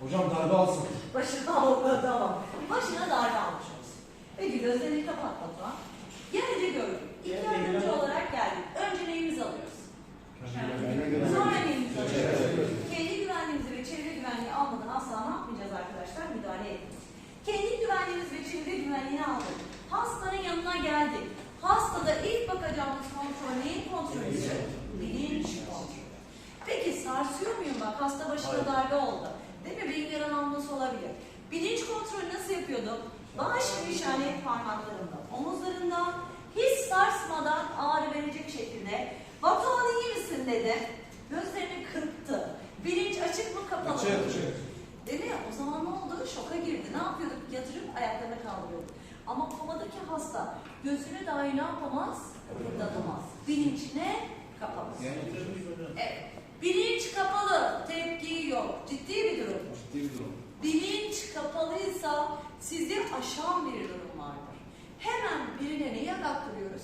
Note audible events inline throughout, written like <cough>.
Hocam darbe alsın. Başına almadı ama. Başına darbe almış olsun. Peki gözlerini kapat Batuhan. Geldi gördük. İlk yardımcı olarak geldik. Önce neyimizi alıyoruz? Sonra neyimizi alıyoruz? Kendi güvenliğimizi ve çevre güvenliği almadan asla ne yapmayacağız arkadaşlar? Müdahale edin. Kendi güvenliğimiz ve çevre güvenliğini aldık. Hastanın yanına geldik. Hastada ilk bakacağımız kontrol neyin kontrolü? Bilinç kontrolü. Peki sarsıyor muyum bak hasta başına darbe oldu. Değil mi? Beyin yaralanması olabilir. Bilinç kontrolü nasıl yapıyordum? Baş ve işaret parmaklarımda, omuzlarında hiç sarsmadan ağrı verecek şekilde Batuhan iyi misin dedi. Gözlerini kırptı. Bilinç açık mı kapalı mı? Açık, açık. Değil mi? O zaman ne oldu? Şoka girdi. Ne yapıyorduk? Yatırıp ayaklarını kaldırıyorduk. Ama komadaki hasta gözünü dahi ne yapamaz? Kıpırdatamaz. Bilinç ne? Kapalı. Evet. Bilinç kapalı. Tepki yok. Ciddi bir durum. Ciddi bir durum. Bilinç kapalıysa sizi aşan bir durum vardır. Hemen birine neyi arattırıyoruz?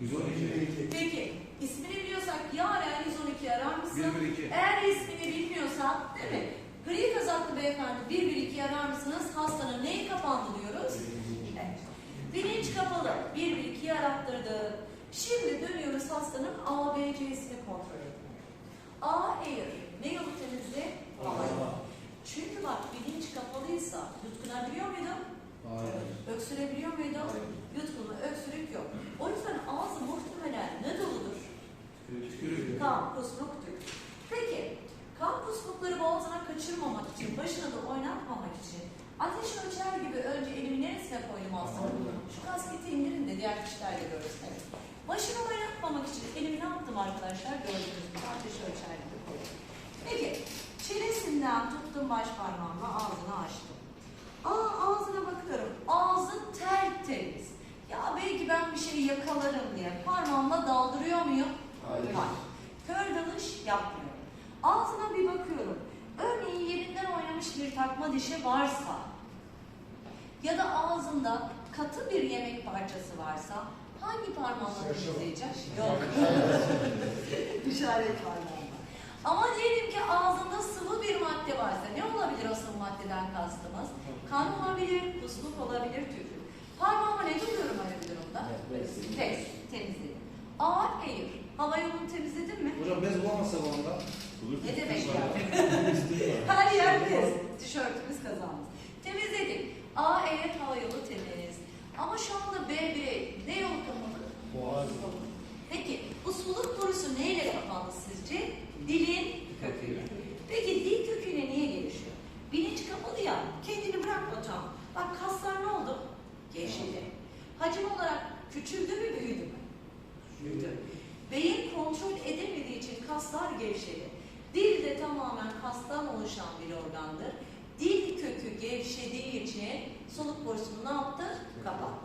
112. Peki ismini biliyorsak Yaren 112 arar mısın? 112. Eğer ismini bilmiyorsak değil mi? Gri kazaklı beyefendi 112 arar mısınız? Hastanın neyi kapandı diyoruz? Evet. Bilinç kapalı. 112'yi arattırdı. Şimdi dönüyoruz hastanın ABC'sini kontrol. A eğir. Ne yolu temizli? A. Çünkü bak bilinç kapalıysa yutkunabiliyor muydum? Hayır. Öksürebiliyor muydum? Yutkunma, öksürük yok. O yüzden ağzı muhtemelen ne doludur? Tükürük. Kan, kusmuk, tük. Peki, kan kusmukları boğazına kaçırmamak için, başına da oynatmamak için ateş ölçer gibi önce elimi neresine koydum aslında? Şu kasketi indirin de diğer kişiler de Başını oynatmamak için elimi ne yaptım arkadaşlar? Gördünüz mü? Ateş ölçer gibi koydum. Peki, çenesinden tuttum baş parmağımla ağzını açtım. Aa ağzına bakıyorum. Ağzın tertemiz. Ya belki ben bir şey yakalarım diye parmağımla daldırıyor muyum? Hayır. Kör dalış yapmıyorum. Ağzına bir bakıyorum. Örneğin yerinden oynamış bir takma dişi varsa ya da ağzında katı bir yemek parçası varsa hangi parmağınla temizleyeceğiz? Yok. <laughs> İşaret parmağıyla. Ama diyelim ki ağzında sıvı bir madde varsa ne olabilir o sıvı maddeden kastımız? Kan olabilir, kusmuk olabilir, tükür. Parmağıma ne tutuyorum öyle bir durumda? Bez, temizledim. A, eğir. Hava yolunu temizledin mi? Hocam bez bulamazsa bu anda. Ne demek ya? <laughs> Her yer bez. Tişörtümüz kazanmış. Temizledik. A, eğer hava yolu temiz. Ama şu anda B, B, ne yolu kapalı? Boğaz. Peki bu soluk borusu neyle kapalı sizce? Dilin köküyle. Peki dil köküyle niye gelişiyor? Bilinç kapalı ya. Kendini bırak Batuhan. Bak kaslar ne oldu? Gevşedi. Hacim olarak küçüldü mü büyüdü mü? Büyüdü. Beyin kontrol edemediği için kaslar gevşedi. Dil de tamamen kastan oluşan bir organdır. Kökü gevşediği için soluk borusunu ne yaptı? Kapattı.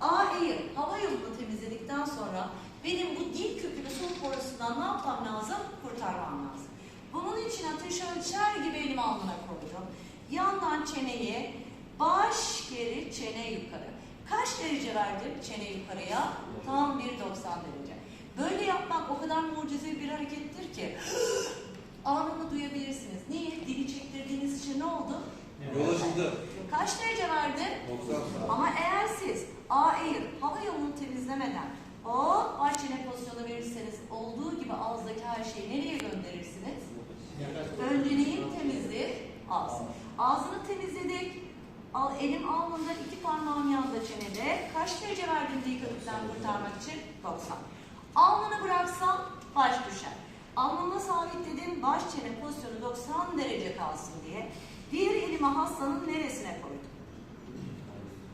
A eğir hava yolunu temizledikten sonra benim bu dil kökünü soluk borusundan ne yapmam lazım? Kurtarmam lazım. Bunun için ateş ölçer gibi elimi alnına koydum. Yandan çeneyi baş geri çene yukarı. Kaç derece verdim çene yukarıya? Tam 1.90 derece. Böyle yapmak o kadar mucizevi bir harekettir ki Açıldı. Kaç derece verdim? 90. Ama eğer siz A eğir hava yolunu temizlemeden hop baş çene pozisyonu verirseniz olduğu gibi ağızdaki her şeyi nereye gönderirsiniz? Önce neyi temizdir? Ağız. Ağzını temizledik. Al, elim alnında iki parmağım yanında çenede. Kaç derece verdim diye kökten kurtarmak için? 90. Alnını bıraksam baş düşer. Alnına sabitledim baş çene pozisyonu 90 derece kalsın. Elimi hastanın neresine koydum?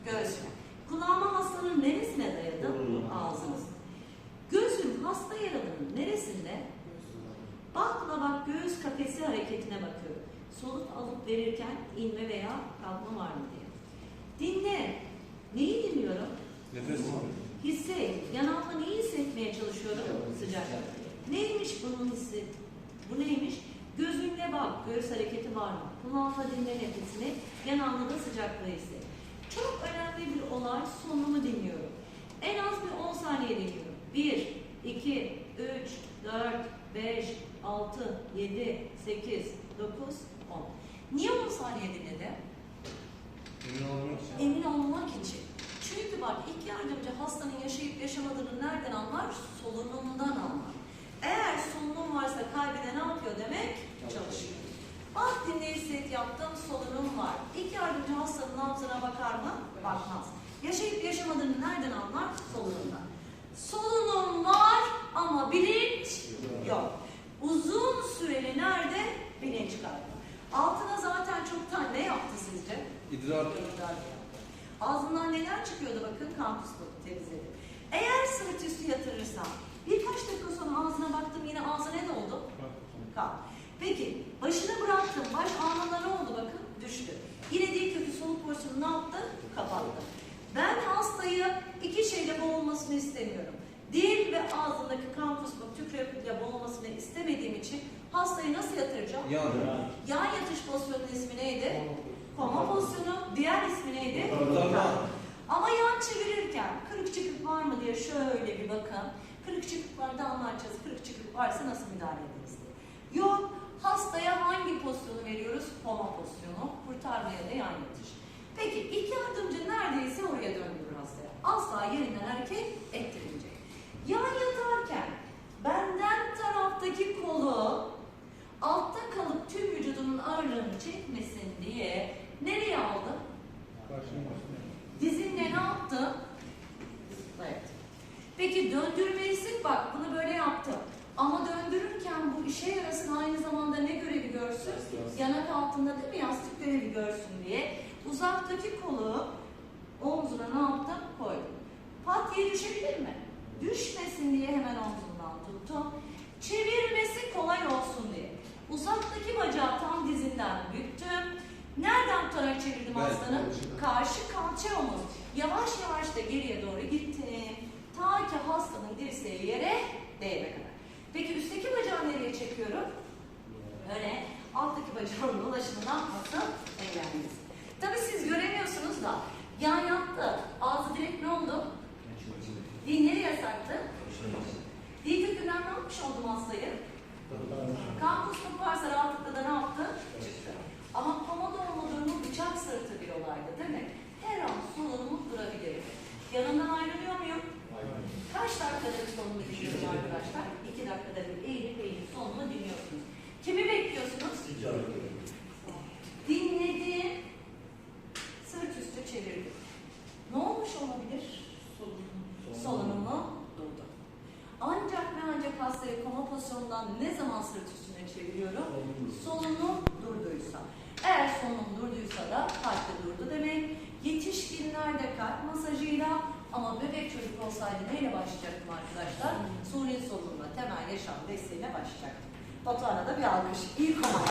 Göğsüne. Kulağıma hastanın neresine dayadım? Ağzınız. Gözüm hasta yaralının neresinde? Bakla bak göğüs kafesi hareketine bakıyorum. Soluk alıp verirken inme veya kalkma var mı diye. Dinle. Neyi dinliyorum? Nefes. Hisset. Yanağımda neyi hissetmeye çalışıyorum? Sıcak. Neymiş bunun hissi? Bu neymiş? Gözünle bak. Göğüs hareketi var mı? Kulağınla dinle nefesini. Yanağında da sıcaklığı hisset. Çok önemli bir olay sonumu dinliyorum. En az bir 10 saniye dinliyorum. 1, 2, 3, 4, 5, 6, 7, 8, 9, 10. Niye 10 saniye dinledim? Emin olmak için. Emin olmak için. Çünkü bak ilk yardımcı hastanın yaşayıp yaşamadığını nereden anlar? Solunumundan anlar. Eğer solunum varsa kalbine ne yapıyor demek? Çalışıyor. Alt dinleri set yaptım, solunum var. İlk yardımcı hastanın nabzına bakar mı? Bakmaz. Yaşayıp yaşamadığını nereden anlar? Solunumda. Solunum var ama bilinç yok. Uzun süreli nerede? Bilinç kaybı. Altına zaten çoktan ne yaptı sizce? İdrar. İdrar yaptı. Ağzından neler çıkıyordu bakın kampüs temizledi. Eğer sırt üstü yatırırsam birkaç dakika sonra ağzına baktım yine ağzına ne doldu? Kan. Peki başını bıraktım. Baş anında ne oldu bakın? Düştü. Yine dil kökü soluk boşluğunu ne yaptı? Kapattı. Ben hastayı iki şeyle boğulmasını istemiyorum. Dil ve ağzındaki kan fıstık tükürükle boğulmasını istemediğim için hastayı nasıl yatıracağım? Yan. Yan yatış pozisyonunun ismi neydi? Koma pozisyonu. Diğer ismi neydi? Ama yan çevirirken kırık çıkık var mı diye şöyle bir bakın. Kırık çıkık var da anlayacağız. Kırık çıkık varsa nasıl müdahale ederiz diye. Yok. Hastaya hangi pozisyonu veriyoruz? Koma pozisyonu. Kurtarmaya da yan yatış. Peki ilk yardımcı neredeyse oraya döndürür hastaya. Asla yerinden hareket ettirmeyecek. Yan yatarken benden taraftaki kolu altta kalıp tüm vücudunun ağırlığını çekmesin diye nereye aldı? Dizinle ne yaptı? Evet. Peki döndürmesi bak bunu böyle yaptı. Ama döndürürken bu işe yarasın aynı zamanda ne görevi görsün? Yanak altında değil mi yastık görevi görsün diye uzaktaki kolu omzuna ne yaptım? Koydum. Pat diye düşebilir mi? Düşmesin diye hemen omzundan çekiyorum? Öyle alttaki bacağın dolaşımını ne yapmasın? Engellemesin. Tabii siz göremiyorsunuz da yan yattı. Ağzı direkt ne oldu? Dil nereye sarktı? Dil kökünden ne yapmış oldum hastayı? Kan kusmuk varsa rahatlıkla da ne yaptı? Çıktı. Ama komodo olma durumu bıçak sırtı bir olaydı değil mi? Her an solunumu durabilir. Yanından ayrılıyor muyum? Kaç dakikada bir solunumu dinliyorum arkadaşlar? İki dakikada bir eğilip eğilip solunumu dinliyorsunuz. Kimi bekliyorsunuz? Dinledim. Sırt üstü çevirdim. Ne olmuş olabilir? Solunumu durdu. Ancak ve ancak hastayı koma pozisyonundan ne zaman sırt üstüne çeviriyorum? Solunum durduysa. Eğer solunum durduysa da kalp de durdu demek. Yetişkinlerde kalp masajıyla ama bebek çocuk olsaydı neyle başlayacaktım arkadaşlar? Suni solunumla temel yaşam desteğiyle başlayacaktım. Batuhan'a da bir alkış. İlk ama.